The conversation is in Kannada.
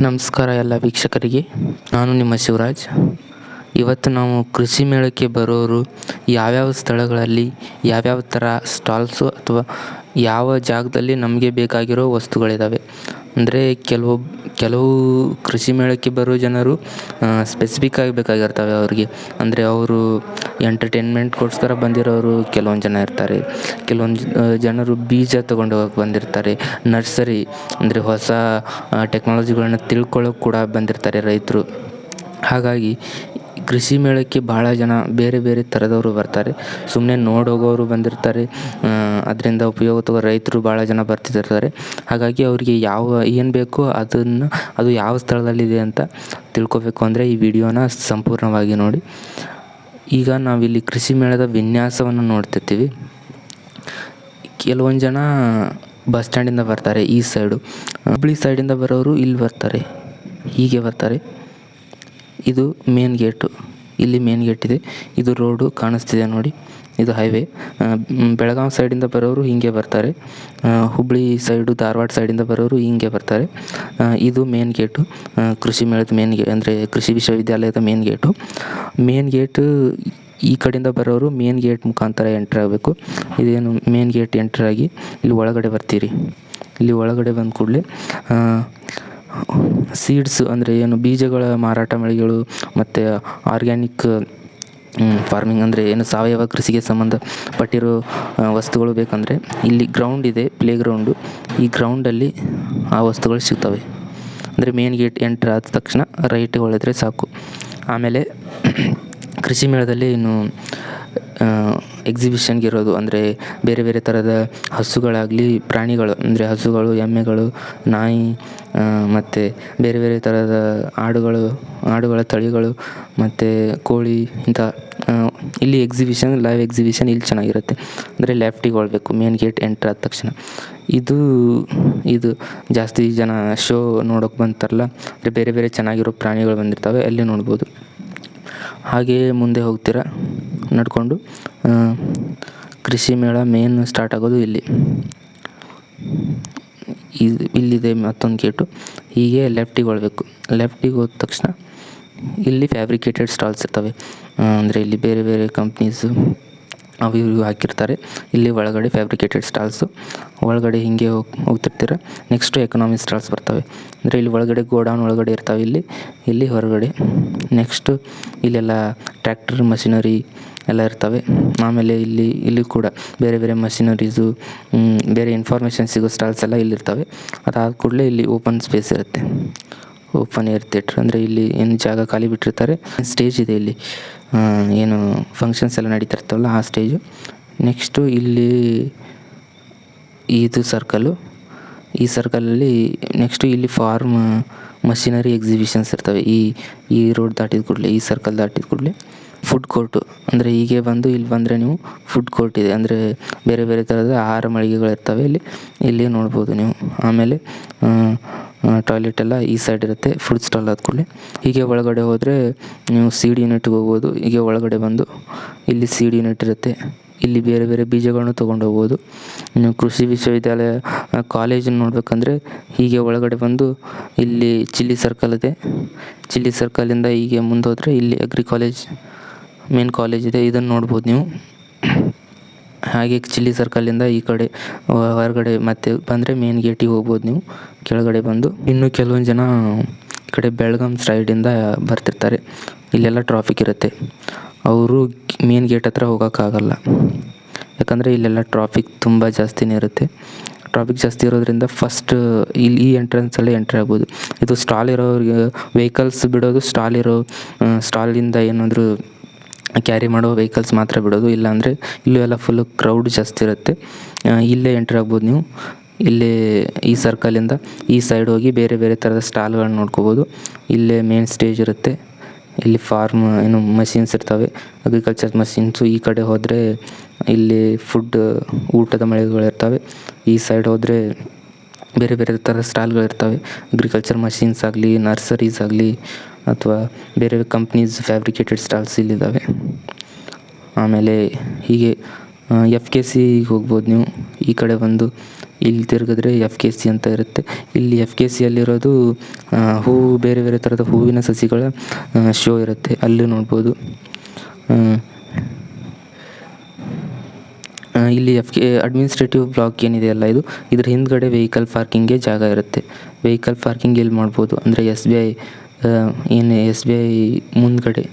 ನಮಸ್ಕಾರ ಎಲ್ಲ ವೀಕ್ಷಕರಿಗೆ. ನಾನು ನಿಮ್ಮ ಶಿವರಾಜ್. ಇವತ್ತು ನಾವು ಕೃಷಿ ಮೇಳಕ್ಕೆ ಬರೋರು ಯಾವ್ಯಾವ ಸ್ಥಳಗಳಲ್ಲಿ ಯಾವ್ಯಾವ ಥರ ಸ್ಟಾಲ್ಸು ಅಥವಾ ಯಾವ ಜಾಗದಲ್ಲಿ ನಮಗೆ ಬೇಕಾಗಿರೋ ವಸ್ತುಗಳಿದ್ದಾವೆ ಅಂದರೆ ಕೆಲವು ಕೆಲವು ಕೃಷಿ ಮೇಳಕ್ಕೆ ಬರೋ ಜನರು ಸ್ಪೆಸಿಫಿಕ್ ಆಗಿ ಬೇಕಾಗಿರ್ತವೆ ಅವ್ರಿಗೆ. ಅಂದರೆ ಅವರು ಎಂಟರ್ಟೈನ್ಮೆಂಟ್ಗೋಸ್ಕರ ಬಂದಿರೋರು ಕೆಲವೊಂದು ಜನ ಇರ್ತಾರೆ. ಕೆಲವೊಂದು ಜನರು ಬೀಜ ತೊಗೊಂಡು ಹೋಗಕ್ಕೆ ಬಂದಿರ್ತಾರೆ. ನರ್ಸರಿ, ಅಂದರೆ ಹೊಸ ಟೆಕ್ನಾಲಜಿಗಳನ್ನ ತಿಳ್ಕೊಳ್ಳೋಕೆ ಕೂಡ ಬಂದಿರ್ತಾರೆ ರೈತರು. ಹಾಗಾಗಿ ಕೃಷಿ ಮೇಳಕ್ಕೆ ಭಾಳ ಜನ ಬೇರೆ ಬೇರೆ ಥರದವರು ಬರ್ತಾರೆ. ಸುಮ್ಮನೆ ನೋಡಿ ಹೋಗೋರು ಬಂದಿರ್ತಾರೆ. ಅದರಿಂದ ಉಪಯೋಗ ತಗೋ ರೈತರು ಭಾಳ ಜನ ಬರ್ತಿರ್ತಾರೆ. ಹಾಗಾಗಿ ಅವರಿಗೆ ಯಾವ, ಏನು ಬೇಕೋ ಅದನ್ನು, ಅದು ಯಾವ ಸ್ಥಳದಲ್ಲಿದೆ ಅಂತ ತಿಳ್ಕೊಬೇಕು ಅಂದರೆ ಈ ವಿಡಿಯೋನ ಸಂಪೂರ್ಣವಾಗಿ ನೋಡಿ. ಈಗ ನಾವಿಲ್ಲಿ ಕೃಷಿ ಮೇಳದ ವಿನ್ಯಾಸವನ್ನು ನೋಡ್ತಿರ್ತೀವಿ. ಕೆಲವೊಂದು ಜನ ಬಸ್ ಸ್ಟ್ಯಾಂಡಿಂದ ಬರ್ತಾರೆ, ಈ ಸೈಡು. ಹುಬ್ಳಿ ಸೈಡಿಂದ ಬರೋರು ಇಲ್ಲಿ ಬರ್ತಾರೆ, ಹೀಗೆ ಬರ್ತಾರೆ. ಇದು ಮೇನ್ ಗೇಟು ಇಲ್ಲಿ ಮೇನ್ ಗೇಟ್ ಇದೆ. ಇದು ರೋಡು ಕಾಣಿಸ್ತಿದೆ ನೋಡಿ. ಇದು ಹೈವೇ ಬೆಳಗಾವಿ ಸೈಡಿಂದ ಬರೋರು ಹೀಗೆ ಬರ್ತಾರೆ. ಹುಬ್ಬಳ್ಳಿ ಸೈಡು ಧಾರವಾಡ ಸೈಡಿಂದ ಬರೋರು ಹಿಂಗೆ ಬರ್ತಾರೆ. ಇದು ಮೇನ್ ಗೇಟು ಕೃಷಿ ಮೇಳದ ಮೇನ್ ಗೇ ಅಂದರೆ ಕೃಷಿ ವಿಶ್ವವಿದ್ಯಾಲಯದ ಮೇನ್ ಗೇಟು ಮೇನ್ ಗೇಟು ಈ ಕಡೆಯಿಂದ ಬರೋರು ಮೇನ್ ಗೇಟ್ ಮುಖಾಂತರ ಎಂಟ್ರ್ ಆಗಬೇಕು. ಇದೇನು ಮೇನ್ ಗೇಟ್ ಎಂಟ್ರ್ ಆಗಿ ಇಲ್ಲಿ ಒಳಗಡೆ ಬರ್ತೀರಿ. ಇಲ್ಲಿ ಒಳಗಡೆ ಬಂದ ಕೂಡಲೇ ಸೀಡ್ಸ್ ಅಂದರೆ ಏನು ಬೀಜಗಳ ಮಾರಾಟ ಮಳಿಗೆಗಳು ಮತ್ತು ಆರ್ಗ್ಯಾನಿಕ್ ಫಾರ್ಮಿಂಗ್ ಅಂದರೆ ಏನು ಸಾವಯವ ಕೃಷಿಗೆ ಸಂಬಂಧಪಟ್ಟಿರೋ ವಸ್ತುಗಳು ಬೇಕಂದರೆ ಇಲ್ಲಿ ಗ್ರೌಂಡ್ ಇದೆ ಪ್ಲೇ ಗ್ರೌಂಡು ಈ ಗ್ರೌಂಡಲ್ಲಿ ಆ ವಸ್ತುಗಳು ಸಿಗ್ತವೆ. ಅಂದರೆ ಮೇನ್ ಗೇಟ್ ಎಂಟ್ರ್ ಆದ ತಕ್ಷಣ ರೈಟ್ ಹೊಳೆದ್ರೆ ಸಾಕು. ಆಮೇಲೆ ಕೃಷಿ ಮೇಳದಲ್ಲಿ ಇನ್ನು ಎಕ್ಸಿಬಿಷನ್ಗೆ ಇರೋದು. ಅಂದರೆ ಬೇರೆ ಬೇರೆ ಥರದ ಹಸುಗಳಾಗಲಿ ಪ್ರಾಣಿಗಳು, ಅಂದರೆ ಹಸುಗಳು, ಎಮ್ಮೆಗಳು, ನಾಯಿ ಮತ್ತು ಬೇರೆ ಬೇರೆ ಥರದ ಆಡುಗಳು, ಆಡುಗಳ ತಳಿಗಳು, ಮತ್ತು ಕೋಳಿ ಇಂಥ ಇಲ್ಲಿ ಎಕ್ಸಿಬಿಷನ್ ಲೈವ್ ಎಕ್ಸಿಬಿಷನ್ ಇಲ್ಲಿ ಚೆನ್ನಾಗಿರುತ್ತೆ. ಅಂದರೆ ಲೆಫ್ಟಿಗೆ ಹೋಗ್ಬೇಕು ಮೇನ್ ಗೇಟ್ ಎಂಟ್ರ್ ಆದ ತಕ್ಷಣ. ಇದು ಇದು ಜಾಸ್ತಿ ಜನ ಶೋ ನೋಡೋಕೆ ಬಂತಾರಲ್ಲ, ಅಂದರೆ ಬೇರೆ ಬೇರೆ ಚೆನ್ನಾಗಿರೋ ಪ್ರಾಣಿಗಳು ಬಂದಿರ್ತವೆ, ಅಲ್ಲಿ ನೋಡ್ಬೋದು. ಹಾಗೆಯೇ ಮುಂದೆ ಹೋಗ್ತೀರಾ? ನಡ್ಕೊಂಡು ಕೃಷಿ ಮೇಳ ಮೇನ್ ಸ್ಟಾರ್ಟ್ ಆಗೋದು ಇಲ್ಲಿ. ಇದು ಇಲ್ಲಿದೆ ಮತ್ತೊಂದು ಗೇಟು ಹೀಗೆ ಲೆಫ್ಟಿಗೆ ಹೊಳ್ಬೇಕು ಲೆಫ್ಟಿಗೆ ಹೋದ ತಕ್ಷಣ ಇಲ್ಲಿ ಫ್ಯಾಬ್ರಿಕೇಟೆಡ್ ಸ್ಟಾಲ್ಸ್ ಇರ್ತವೆ. ಅಂದರೆ ಇಲ್ಲಿ ಬೇರೆ ಬೇರೆ ಕಂಪ್ನೀಸು ಅವು ಇವು ಹಾಕಿರ್ತಾರೆ. ಇಲ್ಲಿ ಒಳಗಡೆ ಫ್ಯಾಬ್ರಿಕೇಟೆಡ್ ಸ್ಟಾಲ್ಸು ಒಳಗಡೆ ಹೀಗೆ ಹೋಗಿ, ಹೋಗ್ತಿರ್ತೀರ. ನೆಕ್ಸ್ಟು ಎಕನಾಮಿ ಸ್ಟಾಲ್ಸ್ ಬರ್ತವೆ. ಅಂದರೆ ಇಲ್ಲಿ ಒಳಗಡೆ ಗೋಡೌನ್ ಒಳಗಡೆ ಇರ್ತಾವೆ ಇಲ್ಲಿ. ಇಲ್ಲಿ ಹೊರಗಡೆ. ನೆಕ್ಸ್ಟು ಇಲ್ಲೆಲ್ಲ ಟ್ರ್ಯಾಕ್ಟರ್ ಮಷಿನರಿ ಎಲ್ಲ ಇರ್ತವೆ. ಆಮೇಲೆ ಇಲ್ಲಿ ಇಲ್ಲಿ ಕೂಡ ಬೇರೆ ಬೇರೆ ಮಷಿನರೀಸು ಬೇರೆ ಇನ್ಫಾರ್ಮೇಷನ್ ಸಿಗೋ ಸ್ಟಾಲ್ಸ್ ಎಲ್ಲ ಇಲ್ಲಿರ್ತವೆ ಅದಾದ ಕೂಡಲೇ ಇಲ್ಲಿ ಓಪನ್ ಸ್ಪೇಸ್ ಇರುತ್ತೆ. ಓಪನ್ ಏರ್ ಥಿಯೇಟ್ರ್ ಅಂದರೆ ಇಲ್ಲಿ ಏನು ಜಾಗ ಖಾಲಿ ಬಿಟ್ಟಿರ್ತಾರೆ ಸ್ಟೇಜ್ ಇದೆ ಇಲ್ಲಿ. ಏನು ಫಂಕ್ಷನ್ಸ್ ಎಲ್ಲ ನಡೀತಾ ಇರ್ತಾವಲ್ಲ ಆ ಸ್ಟೇಜು ನೆಕ್ಸ್ಟು ಇಲ್ಲಿ ಇದು ಸರ್ಕಲ್ಲು ಈ ಸರ್ಕಲಲ್ಲಿ ನೆಕ್ಸ್ಟು ಇಲ್ಲಿ ಫಾರ್ಮ್ ಮಷಿನರಿ ಎಕ್ಸಿಬಿಷನ್ಸ್ ಇರ್ತವೆ. ಈ ಈ ರೋಡ್ ದಾಟಿದ ಕೂಡಲೇ, ಈ ಸರ್ಕಲ್ ದಾಟಿದ ಕೂಡಲೇ. ಫುಡ್ ಕೋರ್ಟು ಅಂದರೆ ಹೀಗೆ ಬಂದು ಇಲ್ಲಿ ಬಂದರೆ ನೀವು ಫುಡ್ ಕೋರ್ಟ್ ಇದೆ. ಅಂದರೆ ಬೇರೆ ಬೇರೆ ಥರದ ಆಹಾರ ಮಳಿಗೆಗಳಿರ್ತವೆ ಇಲ್ಲಿ ಇಲ್ಲಿ ನೋಡ್ಬೋದು ನೀವು. ಆಮೇಲೆ ಟಾಯ್ಲೆಟ್ ಎಲ್ಲ ಈ ಸೈಡ್ ಇರುತ್ತೆ. ಫುಡ್ ಸ್ಟಾಲ್ ಆದ ಕೂಡಲೇ. ಹೀಗೆ ಒಳಗಡೆ ಹೋದರೆ ನೀವು ಸೀಡ್ ಯೂನಿಟ್ಗೆ ಹೋಗ್ಬೋದು. ಹೀಗೆ ಒಳಗಡೆ ಬಂದು ಇಲ್ಲಿ ಸೀಡ್ ಯೂನಿಟ್ ಇರುತ್ತೆ. ಇಲ್ಲಿ ಬೇರೆ ಬೇರೆ ಬೀಜಗಳನ್ನು ತೊಗೊಂಡು ಹೋಗ್ಬೋದು. ನೀವು ಕೃಷಿ ವಿಶ್ವವಿದ್ಯಾಲಯ ಕಾಲೇಜನ್ನು ನೋಡಬೇಕಂದ್ರೆ ಹೀಗೆ ಒಳಗಡೆ ಬಂದು ಇಲ್ಲಿ ಚಿಲ್ಲಿ ಸರ್ಕಲ್ ಇದೆ. ಚಿಲ್ಲಿ ಸರ್ಕಲಿಂದ ಹೀಗೆ ಮುಂದೆ ಇಲ್ಲಿ ಅಗ್ರಿ ಕಾಲೇಜ್ ಮೇನ್ ಕಾಲೇಜ್ ಇದೆ, ಇದನ್ನು ನೋಡ್ಬೋದು ನೀವು. ಹಾಗೆ ಚಿಲ್ಲಿ ಸರ್ಕಲಿಂದ ಈ ಕಡೆ ಹೊರಗಡೆ ಮತ್ತೆ ಬಂದರೆ ಮೇನ್ ಗೇಟಿಗೆ ಹೋಗ್ಬೋದು ನೀವು, ಕೆಳಗಡೆ ಬಂದು. ಇನ್ನು ಕೆಲವೊಂದು ಜನ ಈ ಕಡೆ ಬೆಳಗಾಂ ಸೈಡಿಂದ ಬರ್ತಿರ್ತಾರೆ. ಇಲ್ಲೆಲ್ಲ ಟ್ರಾಫಿಕ್ ಇರುತ್ತೆ. ಅವರು ಮೇನ್ ಗೇಟ್ ಹತ್ರ ಹೋಗೋಕ್ಕಾಗಲ್ಲ. ಯಾಕಂದರೆ ಇಲ್ಲೆಲ್ಲ ಟ್ರಾಫಿಕ್ ತುಂಬ ಜಾಸ್ತಿನೇ ಇರುತ್ತೆ. ಟ್ರಾಫಿಕ್ ಜಾಸ್ತಿ ಇರೋದ್ರಿಂದ ಫಸ್ಟ್ ಇಲ್ಲಿ ಈ ಎಂಟ್ರೆನ್ಸಲ್ಲೇ ಎಂಟ್ರಿ ಆಗ್ಬೋದು. ಇದು ಸ್ಟಾಲ್ ಇರೋರಿಗೆ ವೆಹಿಕಲ್ಸ್ ಬಿಡೋದು ಸ್ಟಾಲ್ ಇರೋ ಸ್ಟಾಲಿಂದ ಏನಾದರೂ ಕ್ಯಾರಿ ಮಾಡೋ ವೆಹಿಕಲ್ಸ್ ಮಾತ್ರ ಬಿಡೋದು. ಇಲ್ಲಾಂದರೆ ಇಲ್ಲೂ ಎಲ್ಲ ಫುಲ್ಲು ಕ್ರೌಡ್ ಜಾಸ್ತಿ ಇರುತ್ತೆ. ಇಲ್ಲೇ ಎಂಟ್ರ್ ಆಗ್ಬೋದು ನೀವು. ಇಲ್ಲೇ ಈ ಸರ್ಕಲಿಂದ ಈ ಸೈಡ್ ಹೋಗಿ ಬೇರೆ ಬೇರೆ ಥರದ ಸ್ಟಾಲ್ಗಳನ್ನ ನೋಡ್ಕೋಬೋದು. ಇಲ್ಲೇ ಮೇನ್ ಸ್ಟೇಜ್ ಇರುತ್ತೆ. ಇಲ್ಲಿ ಫಾರ್ಮ್ ಏನು ಮಷಿನ್ಸ್ ಇರ್ತವೆ. ಅಗ್ರಿಕಲ್ಚರ್ ಮಷಿನ್ಸು ಈ ಕಡೆ ಹೋದರೆ ಇಲ್ಲಿ ಫುಡ್ ಊಟದ ಮಳಿಗೆಗಳಿರ್ತವೆ. ಈ ಸೈಡ್ ಹೋದರೆ ಬೇರೆ ಬೇರೆ ಥರ ಸ್ಟಾಲ್ಗಳಿರ್ತವೆ ಅಗ್ರಿಕಲ್ಚರ್ ಮಷಿನ್ಸ್ ಆಗಲಿ ನರ್ಸರೀಸ್ ಆಗಲಿ, ಅಥವಾ ಬೇರೆ ಕಂಪ್ನೀಸ್ ಫ್ಯಾಬ್ರಿಕೇಟೆಡ್ ಸ್ಟಾಲ್ಸ್ ಇಲ್ಲಿದ್ದಾವೆ. ಆಮೇಲೆ ಹೀಗೆ ಎಫ್ ಕೆ ಸಿಗೆ ಹೋಗ್ಬೋದು ನೀವು. ಈ ಕಡೆ ಬಂದು ಇಲ್ಲಿ ತಿರುಗಿದ್ರೆ ಎಫ್ ಕೆ ಸಿ ಅಂತ ಇರುತ್ತೆ. ಇಲ್ಲಿ ಎಫ್ ಕೆ ಸಿಯಲ್ಲಿರೋದು ಹೂವು ಬೇರೆ ಬೇರೆ ಥರದ ಹೂವಿನ ಸಸಿಗಳ ಶೋ ಇರುತ್ತೆ. ಅಲ್ಲೂ ನೋಡ್ಬೋದು. ಇಲ್ಲಿ ಎಫ್ ಕೆ ಅಡ್ಮಿನಿಸ್ಟ್ರೇಟಿವ್ ಬ್ಲಾಕ್ ಏನಿದೆಯಲ್ಲ ಇದು. ಇದ್ರ ಹಿಂದ್ಗಡೆ ವೆಹಿಕಲ್ ಪಾರ್ಕಿಂಗ್ಗೆ ಜಾಗ ಇರುತ್ತೆ. ವೆಹಿಕಲ್ ಪಾರ್ಕಿಂಗ್ ಎಲ್ಲಿ ಮಾಡ್ಬೋದು? ಅಂದರೆ ಎಸ್ ಬಿ ಐ ಏನು ಎಸ್ ಬಿ ಐ ಮುಂದ್ಗಡೆ.